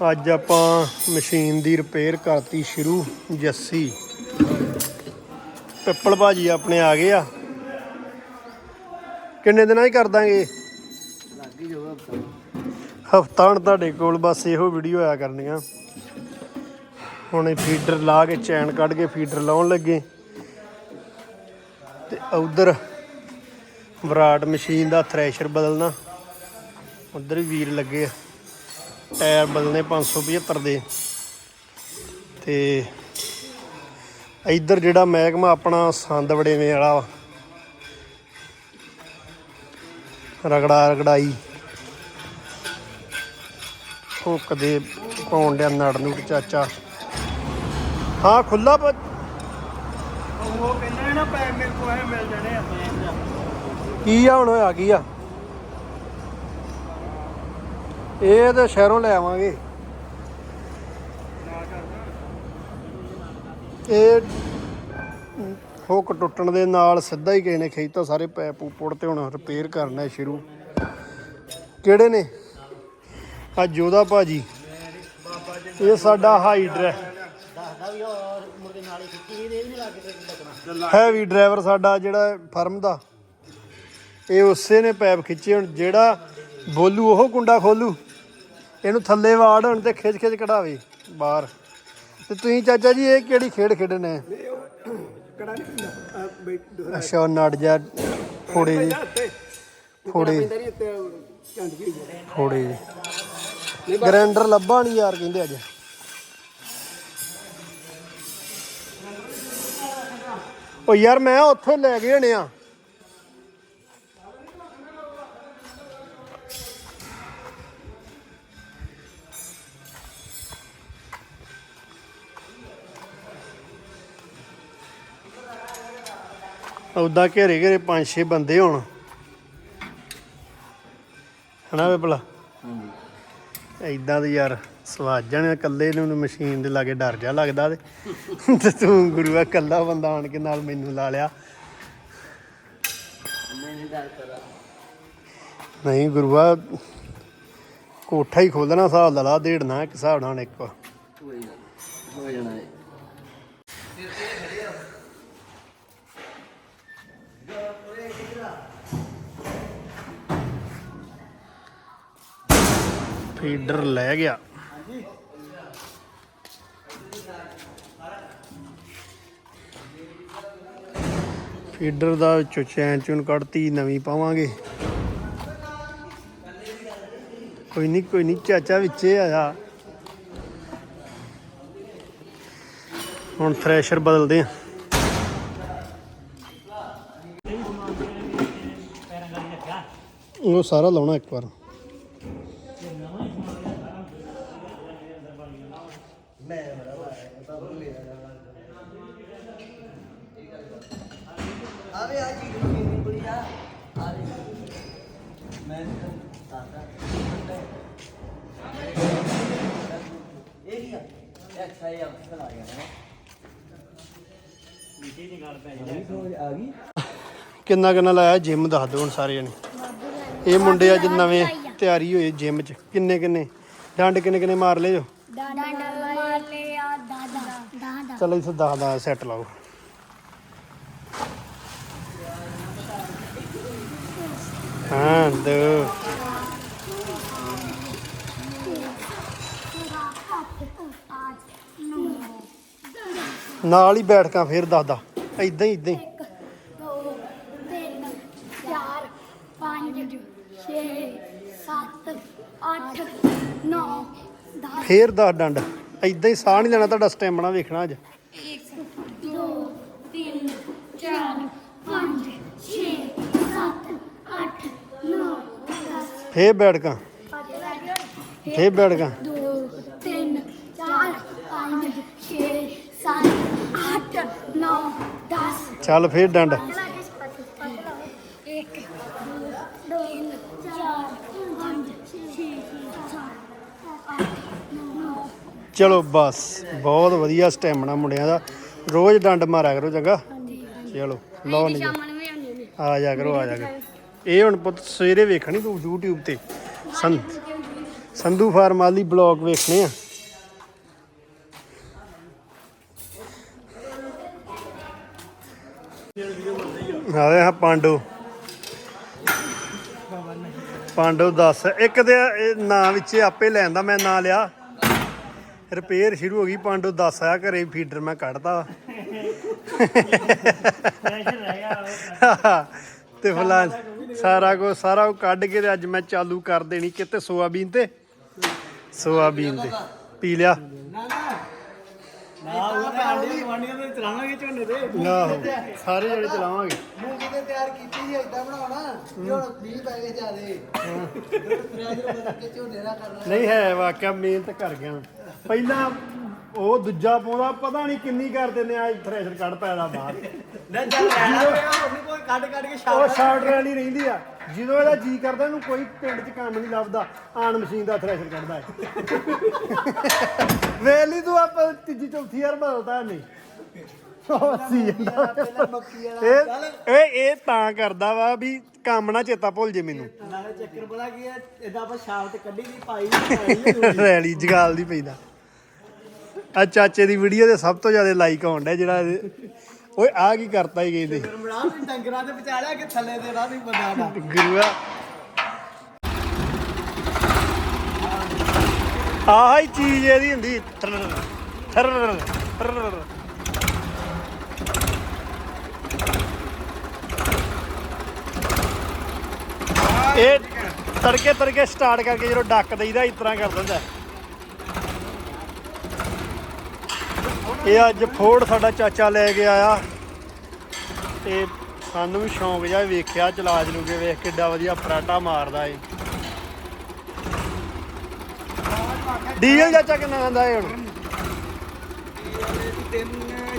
ਅੱਜ ਆਪਾਂ ਮਸ਼ੀਨ ਦੀ ਰਿਪੇਅਰ ਕਰਤੀ ਸ਼ੁਰੂ, ਜੱਸੀ। ਪਿੱਪਲ ਭਾਜੀ ਆਪਣੇ ਆ ਗਏ ਆ। ਕਿੰਨੇ ਦਿਨਾਂ ਹੀ ਕਰ ਦਾਂਗੇ ਹਫਤਾ ਹੁਣ ਤੁਹਾਡੇ ਕੋਲ ਬਸ ਇਹੋ ਵੀਡੀਓ ਆਇਆ ਕਰਨੀਆਂ। ਹੁਣ ਇਹ ਫੀਡਰ ਲਾ ਕੇ ਚੈਨ ਕੱਢ ਕੇ ਫੀਡਰ ਲਾਉਣ ਲੱਗੇ। ਤੇ ਉਧਰ ਵਿਰਾਟ ਮਸ਼ੀਨ ਦਾ ਥ੍ਰੈਸ਼ਰ ਬਦਲਣਾ। ਉਧਰ ਵੀਰ ਲੱਗੇ ਆ। ਟਾਇਰ ਬਦਲਨੇ 575 ਦੇ। ਤੇ ਇੱਧਰ ਜਿਹੜਾ ਮਹਿਕਮਾ ਆਪਣਾ ਸੰਦ ਵੜੇਵੇਂ ਵਾਲਾ ਰਗੜਾ ਰਗੜਾਈ। ਹੁੱਕ ਦੇ ਪਾਉਣ ਡਿਆ ਨੜ ਨੂੜ ਚਾਚਾ। ਹਾਂ ਖੁੱਲਾ ਪ- ਉਹ ਕਹਿੰਦਾ ਨਾ ਪੈਰ ਮੇਰੇ ਕੋਲ ਐ ਮਿਲ ਜਾਣੇ ਆ ਕੀ ਆ ਹੁਣ ਹੋਇਆ ਕੀ ਆ? ਇਹ ਤੇ ਸ਼ਹਿਰੋਂ ਲੈ ਆਵਾਂਗੇ। ਇਹ ਹੁੱਕ ਟੁੱਟਣ ਦੇ ਨਾਲ ਸਿੱਧਾ ਹੀ ਕਿਸੇ ਨੇ ਖਿੱਚਤਾ ਸਾਰੇ ਪੈਪ ਪੂਪੜ ਤੇ ਹੁਣ ਰਿਪੇਅਰ ਕਰਨਾ ਸ਼ੁਰੂ। ਕਿਹੜੇ ਨੇ? ਆ ਜੋਦਾ ਭਾਜੀ। ਇਹ ਸਾਡਾ ਹਾਈਡਰ ਹੈ। ਹੈਵੀ ਡਰਾਈਵਰ ਸਾਡਾ ਜਿਹੜਾ ਫਰਮ ਦਾ। ਇਹ ਉਸੇ ਨੇ ਪੈਪ ਖਿੱਚੇ ਹੁਣ, ਜਿਹੜਾ ਬੋਲੂ ਉਹ ਕੁੰਡਾ ਖੋਲੂ। ਇਹਨੂੰ ਥੱਲੇ ਵਾੜ ਹੁਣ ਤੇ ਖਿੱਚ ਖਿੱਚ ਕਢਾਵੇ ਬਾਹਰ। ਤੇ ਤੁਸੀਂ ਚਾਚਾ ਜੀ, ਇਹ ਕਿਹੜੀ ਖੇਡ ਖੇਡਣੇ? ਕੜਾ ਨਹੀਂ ਅੱਛਾ, ਉਹ ਨੜ ਜਾ ਫੋੜੇ ਜੀ। ਫੋੜੇ ਨਹੀਂ ਫੋੜੇ ਜੀ। ਗ੍ਰੈਂਡਰ ਲੱਭਾ ਨਹੀਂ ਯਾਰ ਕਹਿੰਦੇ ਅੱਜ। ਉਹ ਯਾਰ ਮੈਂ ਉੱਥੋਂ ਲੈ ਗਏ ਹਣੇ ਉਦਾਂ ਘੇਰੇ ਘੇਰੇ ਪੰਜ ਛੇ ਬੰਦੇ ਹੋਣ। ਹਨਾ ਵੇ ਭਲਾ? ਐਦਾਂ ਦੇ ਯਾਰ ਸਵਾਜਣ ਇਕੱਲੇ ਨੂੰ ਮਸ਼ੀਨ ਦੇ ਲਾਗੇ ਡਰ ਜਾ ਲੱਗਦਾ ਤੇ। ਤੂੰ ਗੁਰੂਆ ਇਕੱਲਾ ਬੰਦਾ ਆਣ ਕੇ ਨਾਲ ਮੈਨੂੰ ਲਾ ਲਿਆ। ਨਹੀਂ ਦੱਸ ਕਰਾ ਗੁਰੂਆ ਕੋਠਾ ਹੀ ਖੋਲਣਾ ਹਿਸਾਬ ਲਾ ਲਾ ਦੇੜਨਾ ਇੱਕ ਹਿਸਾਬ ਨਾਲ, ਇੱਕ ਕੋਈ ਗੱਲ ਹੋ ਜਾਣਾ ਫੀਡਰ ਲੈ ਗਿਆ। ਫੀਡਰ ਦਾ ਵਿੱਚੋਂ ਚੈਨ ਚੂਨ ਕੱਢਤੀ, ਨਵੀਂ ਪਾਵਾਂਗੇ। ਕੋਈ ਨਹੀਂ ਕੋਈ ਨਹੀਂ ਚਾਚਾ ਵਿੱਚੇ ਆਇਆ। ਹੁਣ ਥ੍ਰੈਸ਼ਰ ਬਦਲਦੇ ਆ। ਉਹ ਸਾਰਾ ਲਾਉਣਾ ਇੱਕ ਵਾਰ। ਇਹ ਅੱਛਾ ਇਹ ਆ ਗਿਆ ਨਾ ਨੀਚੇ ਦੀ ਗੱਲ ਪੈ ਜਾਂਦੀ ਆ ਗਈ ਕਿੰਨਾ ਕਿੰਨਾ ਲਾਇਆ ਜਿਮ ਦੱਸ ਦਿਓ ਹੁਣ ਸਾਰੇ ਜਣੇ ਇਹ ਮੁੰਡੇ ਅੱਜ ਨਵੇਂ ਤਿਆਰੀ ਹੋਏ ਜਿਮ 'ਚ। ਕਿੰਨੇ ਕਿੰਨੇ? ਡੰਡ ਕਿੰਨੇ ਕਿੰਨੇ ਮਾਰ ਲਏ ਜੋ? ਡਾਂਡਾ ਮਾਰ ਲਿਆ ਦਾਦਾ ਦਾਦਾ ਚਲੋ ਇਸ 10 ਦਾ ਸੈੱਟ ਲਾਓ। ਹਾਂ, ਦੋ। ਨਾਲ ਹੀ ਬੈਠਕਾਂ ਫੇਰ ਦੱਸਦਾ। ਇਦਾਂ ਹੀ ਇਦਾਂ ਹੀ। ਦੋ ਫੇਰ ਦੱਸ ਡੰਡ। ਇਦਾਂ ਹੀ ਸਾਹ ਨਹੀਂ ਲੈਣਾ ਤੁਹਾਡਾ ਸਟੈਮਿਨਾ ਵੇਖਣਾ ਅੱਜ। ਦੋ ਤਿੰਨ ਚਾਰ ਪੰਜ ਛੇ ਸੱਤ ਅੱਠ ਨੌ ਦਸ। ਫੇਰ ਬੈਠਕਾਂ ਫੇਰ ਬੈਠਕਾਂ ਚੱਲ ਫੇਰ ਡੰਡ। ਇੱਕ ਦੋ ਤਿੰਨ ਚਾਰ ਪੰਜ ਛੇ ਸੱਤ ਅੱਠ ਨੌ ਚਲੋ ਬਸ ਬਹੁਤ ਵਧੀਆ ਸਟੈਮਿਨਾ ਮੁੰਡਿਆਂ ਦਾ। ਰੋਜ਼ ਡੰਡ ਮਾਰਿਆ ਕਰੋ ਚੰਗਾ? ਚਲੋ ਲਓ ਨਹੀਂ ਆ ਜਾ ਕਰੋ ਆ ਜਾ ਕਰੋ। ਇਹ ਹੁਣ ਪੁੱਤ ਸਵੇਰੇ ਵੇਖਣੀ ਤੂੰ YouTube ਤੇ। ਸੰਧੂ ਫਾਰਮ ਵਾਲੀ ਬਲੌਗ ਵੇਖਣੇ ਆ। ਆਵੇ ਹਾਂ ਪਾਂਡੋ। ਪਾਂਡੋ ਦੱਸ, ਇੱਕ ਤੇ ਨਾਂ ਵਿੱਚ ਆਪੇ ਲੈਂਦਾ ਮੈਂ ਨਾਂ ਲਿਆ। ਰਿਪੇਅਰ ਸ਼ੁਰੂ ਹੋ ਗਈ, ਪਾਂਡੋ ਦੱਸ ਆਇਆ ਘਰੇ ਫੀਡਰ ਮੈਂ ਕੱਢਤਾ। ਤੇ ਫਲਾਨ ਸਾਰਾ ਕੋ ਸਾਰਾ ਉਹ ਕੱਢ ਕੇ ਤੇ ਅੱਜ ਮੈਂ ਚਾਲੂ ਕਰ ਦੇਣੀ ਕਿਤੇ ਸੋਆਬੀਨ ਤੇ। ਸੋਆਬੀਨ ਤੇ, ਪੀ ਲਿਆ। ਨਾ ਉਹ ਤਾਂ ਆਂਡੀ ਗਵਾਂਡੀਆਂ ਦੇ ਚਲਾਵਾਂਗੇ ਝੋਨੇ ਦੇ ਆਹੋ ਸਾਰੇ ਜਣੇ ਚਲਾਵਾਂਗੇ। ਮੂੰਗੀ ਤੇ ਤਿਆਰ ਕੀਤੀ ਸੀ ਇਦਾਂ ਬਣਾਉਣਾ ਕਿ ਹੁਣ 20 ਪੈ ਗਏ ਜਿਆਦੇ। ਤੁਰਿਆ ਦੇ ਬਦਲ ਕੇ ਝੋਨੇ ਨਾ ਕਰਨਾ। ਨਹੀਂ ਹੈ ਵਾਕਿਆ ਮਿਹਨਤ ਕਰ ਗਿਆ। ਪਹਿਲਾਂ ਉਹ ਦੂਜਾ ਪਾਉਂਦਾ ਪਤਾ ਨਹੀਂ ਕਿੰਨੀ ਕਰਦੇ ਨੇ ਅੱਜ ਥ੍ਰੈਸ਼ਰ ਕੱਢ ਪੈਦਾ ਬਾਹਰ। ਨਾ ਚੱਲ ਲੈਣਾ ਪਿਆ ਉਹਨੂੰ ਕੋਈ ਕੱਢ ਕੱਢ ਕੇ ਉਹ ਸ਼ਾਰਟ ਰੈਲੀ ਰਹਿੰਦੀ ਆ। ਜਦੋਂ ਇਹਦਾ ਜੀ ਕਰਦਾ ਇਹਨੂੰ ਕੋਈ ਪਿੰਡ 'ਚ ਕੰਮ ਨਹੀਂ ਲੱਭਦਾ। ਆਣ ਮਸ਼ੀਨ ਦਾ ਥ੍ਰੈਸ਼ਰ ਕੱਢਦਾ ਹੈ ਵੇਲੀ ਤੂੰ ਆਪ ਤੀਜੀ ਚੌਥੀ ਵਾਰ ਬਦਲਦਾ ਨਹੀਂ ਉਹ ਸੀ ਜਾਂਦਾ ਪਹਿਲਾਂ ਮੱਕੀ ਵਾਲਾ ਇਹ ਇਹ ਇਹ ਤਾਂ ਕਰਦਾ ਵਾ ਵੀ ਕੰਮ ਨਾ ਚੇਤਾ ਭੁੱਲ ਜੇ ਮੈਨੂੰ। ਨਾਲੇ ਚੱਕਰ ਪਤਾ ਕੀ ਹੈ ਇਦਾਂ ਆਪਾਂ ਤੇ ਕੱਢੀ ਦੀ ਪਾਈ ਰੈਲੀ ਜਗਾਲ ਦੀ। ਪੈਂਦਾ ਆ ਚਾਚੇ ਦੀ ਵੀਡੀਓ ਦੇ ਸਭ ਤੋਂ ਜ਼ਿਆਦਾ ਲਾਈਕ ਆਉਣ ਡਿਆ ਜਿਹੜਾ ਓਏ ਆ ਕੀ ਕਰਤਾ ਹੀ ਕਹਿੰਦੇ। ਬਣਾ ਵੀ ਡੰਗਰਾਂ ਦੇ ਵਿਚਾਲਿਆ ਕਿ ਥੱਲੇ ਦੇ ਰਾਹ ਨਹੀਂ ਬੰਦਾ ਦਾ ਗੁਰੂਆ। ਆਹ ਹੀ ਚੀਜ਼ ਇਹਦੀ ਹੁੰਦੀ। ਇਹ ਤੜਕੇ ਤੜਕੇ ਸਟਾਰਟ ਕਰਕੇ ਜਦੋਂ ਡੱਕ ਦਈਦਾ ਇਸ ਤਰ੍ਹਾਂ ਕਰ ਦਿੰਦਾ। ਇਹ ਅੱਜ ਫੋੜ ਸਾਡਾ ਚਾਚਾ ਲੈ ਕੇ ਆਇਆ। ਤੇ ਸਾਨੂੰ ਵੀ ਸ਼ੌਂਕ ਜਿਹਾ ਵੇਖਿਆ ਚਲਾ ਚਲੂ ਕੇ ਵੇਖ ਕਿੱਡਾ ਵਧੀਆ ਫਰਾਟਾ ਮਾਰਦਾ ਏ। ਡੀਜ਼ਲ ਚਾਚਾ ਕਿੰਨਾ ਦਿੰਦਾ ਏ ਹੁਣ? ਤਿੰਨ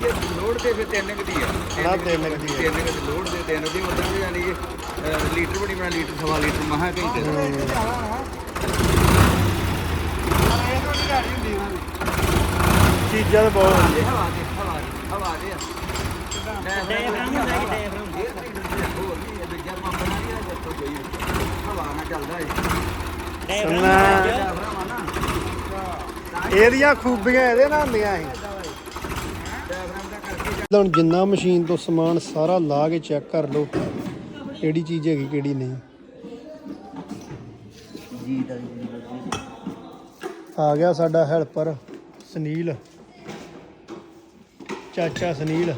ਜੇ ਲੋਡ ਤੇ ਫਿਰ ਤਿੰਨ ਕੁ ਦੀ ਆ ਹਾਂ, ਤਿੰਨ ਕੁ ਦੀ ਤਿੰਨ ਕੁ ਦੀ ਲੋਡ ਦੇ ਤਿੰਨ ਦੀ ਉਦਾਂ ਵੀ ਯਾਨੀ ਕਿ ਲੀਟਰ ਬਣੀ ਬਣਾ ਲੀਟਰ ਸਵਾ ਲੀਟਰ ਮਹਾ ਘੰਟੇ ਦਾ ਚੀਜ਼ਾਂ ਤਾਂ ਬਹੁਤ ਵਧੀਆ ਹਵਾ ਦੇ ਹਵਾ ਦੇ ਹਵਾ ਦੇ ਹੁੰਦਾ ਕਿ ਹੋਰ ਵੀ ਕੋਈ ਹਵਾ ਨਾਲ ਚੱਲਦਾ ਇਹਦੀਆਂ ਖੂਬੀਆਂ ਇਹਦੇ ਨਾਲ ਹੁੰਦੀਆਂ ਸੀ। ਹੁਣ ਜਿੰਨਾ ਮਸ਼ੀਨ ਤੋਂ ਸਮਾਨ ਸਾਰਾ ਲਾ ਕੇ ਚੈੱਕ ਕਰ ਲਓ ਕਿਹੜੀ ਚੀਜ਼ ਹੈਗੀ ਕਿਹੜੀ ਨਹੀਂ। ਆ ਗਿਆ ਸਾਡਾ ਹੈਲਪਰ ਸੁਨੀਲ। ਚਾਚਾ ਸੁਨੀਲ।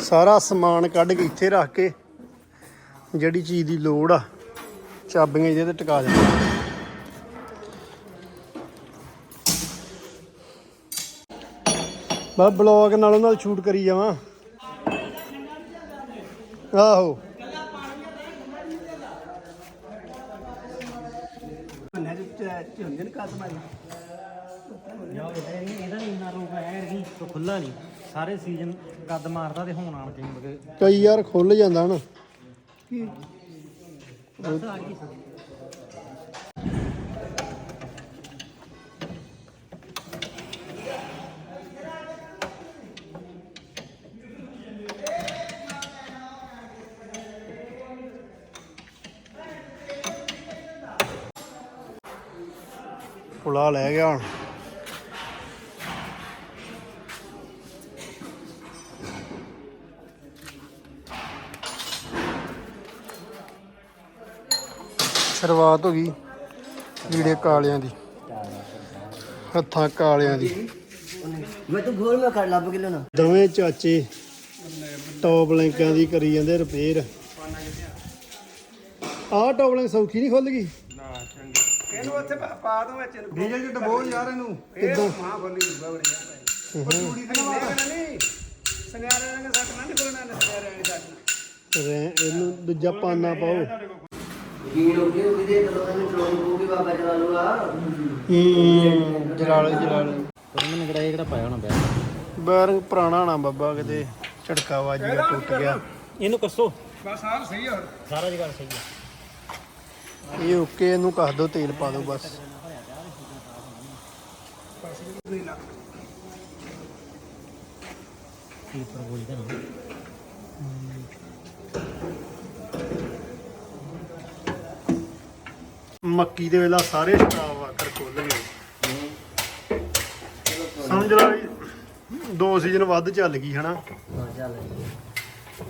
ਸਾਰਾ ਸਮਾਨ ਕੱਢ ਕੇ ਇੱਥੇ ਰੱਖ ਕੇ ਜਿਹੜੀ ਚੀਜ਼ ਦੀ ਲੋੜ ਆ ਚਾਬੀਆਂ ਇਹਦੇ ਤੇ ਟਿਕਾ ਦੇਣਾ ਬਸ ਬਲੌਗ ਨਾਲੋਂ ਨਾਲ ਸ਼ੂਟ ਕਰੀ ਜਾਵਾਂ। ਆਹੋ। ਮਾਰੀ ਇਹਦਾ ਨਹੀਂ ਇੰਨਾ ਰੋਗ ਆਇਆ ਕਿ ਤੋਂ ਖੁੱਲਾ ਨਹੀਂ। ਸਾਰੇ ਸੀਜ਼ਨ ਗੱਦ ਮਾਰਦਾ ਤੇ ਹੁਣ ਆਣ ਕੇ। ਕਈ ਯਾਰ ਖੁੱਲ ਜਾਂਦਾ ਨਾ। ਪੁਲਾ ਲੈ ਗਿਆ ਹੁਣ। ਸ਼ੁਰੂਆਤ ਹੋ ਗਈ ਕੀੜੇ ਕਾਲਿਆਂ ਦੀ ਹੱਥਾਂ ਕਾਲਿਆਂ ਦੀ। ਮੈਂ ਤੂੰ ਘੋਲ ਮੈਂ ਕਰ ਲੱਭ ਕੇ ਲੈਣਾ ਦੋਵੇਂ ਚਾਚੇ ਟੌਪ ਲਿੰਕਾਂ ਦੀ ਕਰੀ ਜਾਂਦੇ ਰਿਪੇਅਰ। ਆਹ ਟੌਪ ਲਿੰਕ ਸੌਖੀ ਨਹੀਂ ਖੁੱਲ ਗਈ? ਇਹਨੂੰ ਉੱਥੇ ਪਾ ਦੋ ਵਿੱਚ ਡੀਜ਼ਲ ਚ ਡਬੋ ਯਾਰ ਇਹਨੂੰ। ਕਿੱਦਾਂ ਮਾਂ ਬੋਲੀ ਦੁੱਬਾ ਬੜੀ ਕੁੜੀ ਦੀ ਨਹੀਂ ਸੰਗਾਰੇ ਨੇ ਸੱਟ ਨਾ ਨਿਕਲਣਾ ਨੇ ਸੰਗਾਰੇ ਨੇ ਸੱਟ ਰਹਿ- ਇਹਨੂੰ ਦੂਜਾ ਪਾਨਾ ਪਾਓ। ਕੀ ਲੋਕੀ ਉਹ ਕਿਤੇ ਜਦੋਂ ਇਹਨੂੰ ਚਲਾਉਣੀ ਪਊਗੀ ਬਾਬਾ ਚਲਾ ਲੂਗਾ। ਹੂੰ। ਜਲਾਲੇ ਜਲਾਲੇ ਪਰ ਮੈਨੂੰ ਕਿਹੜਾ ਇਹ ਕਿਹੜਾ ਪਾਇਆ ਹੋਣਾ ਬੈਗ ਬੈਰਿੰਗ ਪੁਰਾਣਾ ਨਾ ਬੱਬਾ ਕਿਤੇ ਝਟਕਾ ਵੱਜ ਗਿਆ ਟੁੱਟ ਗਿਆ। ਇਹਨੂੰ ਕੱਸੋ। ਬਸ ਹਾਲ ਸਹੀ ਆ ਸਾਰਾ ਜਗ੍ਹਾ ਸਹੀ ਹੈ ਇਹ ਓਕੇ ਇਹਨੂੰ ਕੱਸ ਦੋ ਤੇਲ ਪਾ ਦਿਓ ਬਸ। ਕੀਪਰ ਬੋਲਦੇ ਨਾ ਮੱਕੀ ਦੇ ਵੇਲਾ ਸਾਰੇ ਸਟਾਫ ਆਕਰ ਖੋਲ ਗਏ। ਸਮਝ ਲਾ ਦੋ ਸੀਜ਼ਨ ਵੱਧ ਚੱਲ ਗਈ, ਹਨਾ? ਹਾਂ ਚੱਲ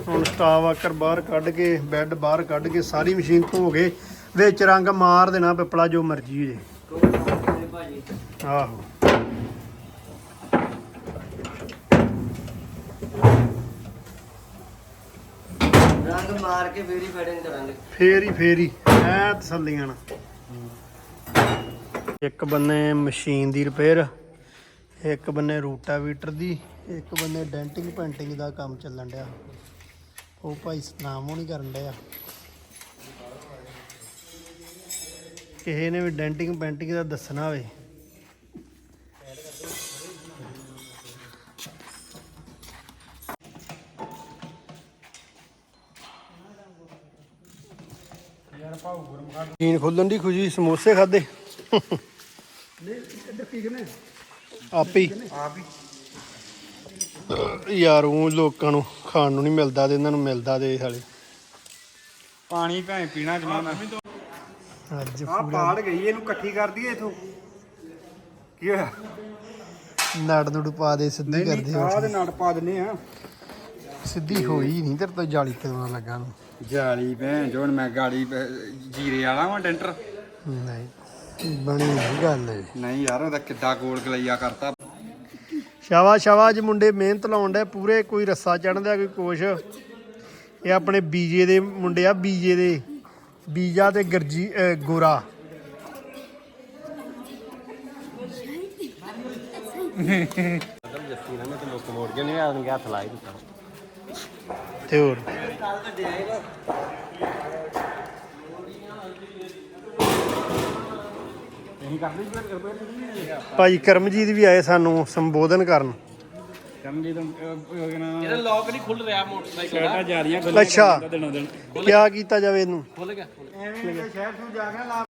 ਹੁਣ ਸਟਾਫ ਆਕਰ ਬਾਹਰ ਕੱਢ ਕੇ ਬੈੱਡ ਬਾਹਰ ਕੱਢ ਕੇ ਸਾਰੀ ਮਸ਼ੀਨ ਧੋ ਕੇ ਵਿੱਚ ਰੰਗ ਮਾਰ ਦੇਣਾ ਪਿਪਲਾ ਜੋ ਮਰਜ਼ੀ ਹੋ ਜੇ। ਆਹੋ। ਰੰਗ ਮਾਰ ਕੇ ਫੇਰ ਹੀ ਫੈਡਿੰਗ ਕਰਾਂਗੇ। ਫੇਰ ਹੀ ਫੇਰ ਹੀ। ਐ ਤਸੱਲੀਆਂ ਨਾਲ। ਇੱਕ ਬੰਨੇ ਮਸ਼ੀਨ ਦੀ ਰਿਪੇਅਰ ਇੱਕ ਬੰਨੇ ਰੂਟਾਵੀਟਰ ਦੀ ਇੱਕ ਬੰਨੇ ਡੈਂਟਿੰਗ ਪੈਂਟਿੰਗ ਦਾ ਕੰਮ ਚੱਲਣ ਡਿਆ। ਉਹ ਭਾਈ ਸਤਨਾਮ ਹੋਣੀ ਕਰਨ ਡਿਆ। ਕਿਸੇ ਨੇ ਵੀ ਡੈਂਟਿੰਗ ਪੈਂਟਿੰਗ ਦਾ ਦੱਸਣਾ ਹੋਵੇ। ਮਸ਼ੀਨ ਖੋਲਣ ਦੀ ਖੁਸ਼ੀ ਸਮੋਸੇ ਖਾਦੇ ਆਪੇ ਯਾਰ ਉਹ ਲੋਕਾਂ ਨੂੰ ਖਾਣ ਨੂੰ ਨਹੀਂ ਮਿਲਦਾ ਤੇ ਇਹਨਾਂ ਨੂੰ ਮਿਲਦਾ ਤੇ ਹਾਲੇ ਪਾਣੀ ਭੈਂ ਪੀਣਾ ਜਮਾਨਾ ਅੱਜ ਆ ਪਾੜ ਗਈ ਇਹਨੂੰ ਇਕੱਠੀ ਕਰ ਦਈਏ ਇਥੋਂ। ਕੀ ਹੋਇਆ? ਨੜ ਨੁੜ ਪਾ ਦੇ ਸਿੱਧੀ ਆਹ ਦੇ ਹੋ ਨਟ ਪਾ ਦਿੰਨੇ ਆ। ਸਿੱਧੀ ਹੋਈ ਨਹੀਂ ਤੇਰੇ ਤੋਂ ਜਾਲੀ ਕਦੋਂ ਲੱਗਾ ਨੂੰ। ਜਾਲੀ ਭੈਣ ਜੋਨ ਮੈਂ ਗਾੜੀ ਜੀਰੇ ਵਾਲਾ ਵਾਂ ਡੈਂਟਰ ਨਹੀਂ ਬਣੀ ਨਹੀਂ ਗੱਲ। ਨਹੀਂ ਯਾਰ ਉਹਦਾ ਕਿੱਡਾ ਗੋਲ ਗਲਈਆ ਕਰਤਾ। ਸ਼ਾਬਾਸ਼ ਸ਼ਾਬਾਸ਼ ਮੁੰਡੇ ਮਿਹਨਤ ਲਾਉਣ ਦੇ ਪੂਰੇ ਕੋਈ ਰੱਸਾ ਚੜਦਾ ਕੋਈ ਕੁਛ। ਇਹ ਆਪਣੇ ਬੀਜੇ ਦੇ ਮੁੰਡੇ ਆ ਬੀਜੇ ਦੇ। ਬੀਜਾ ਤੇ ਗਰਜੀ ਅਹ ਗੋਰਾ। ਤੇ ਹੋਰ। ਭਾਈ ਕਰਮਜੀਤ ਵੀ ਆਏ ਸਾਨੂੰ ਸੰਬੋਧਨ ਕਰਨ। ਕਰਮਜੀ ਤੋਂ ਇਹਦਾ ਲੋਕ ਨਹੀਂ ਖੁੱਲ ਰਿਹਾ ਮੋਟਰਸਾਈਕਲ ਜਾ ਰਹੀਆਂ ਅੱਛਾ। ਦਿਨੋਂ ਦਿਨ। ਕਿਆ ਕੀਤਾ ਜਾਵੇ ਇਹਨੂੰ? ਖੁੱਲ ਗਿਆ ਐਵੇਂ ਸ਼ਹਿਰ ਤੋਂ ਜਾ ਕੇ ਲਾ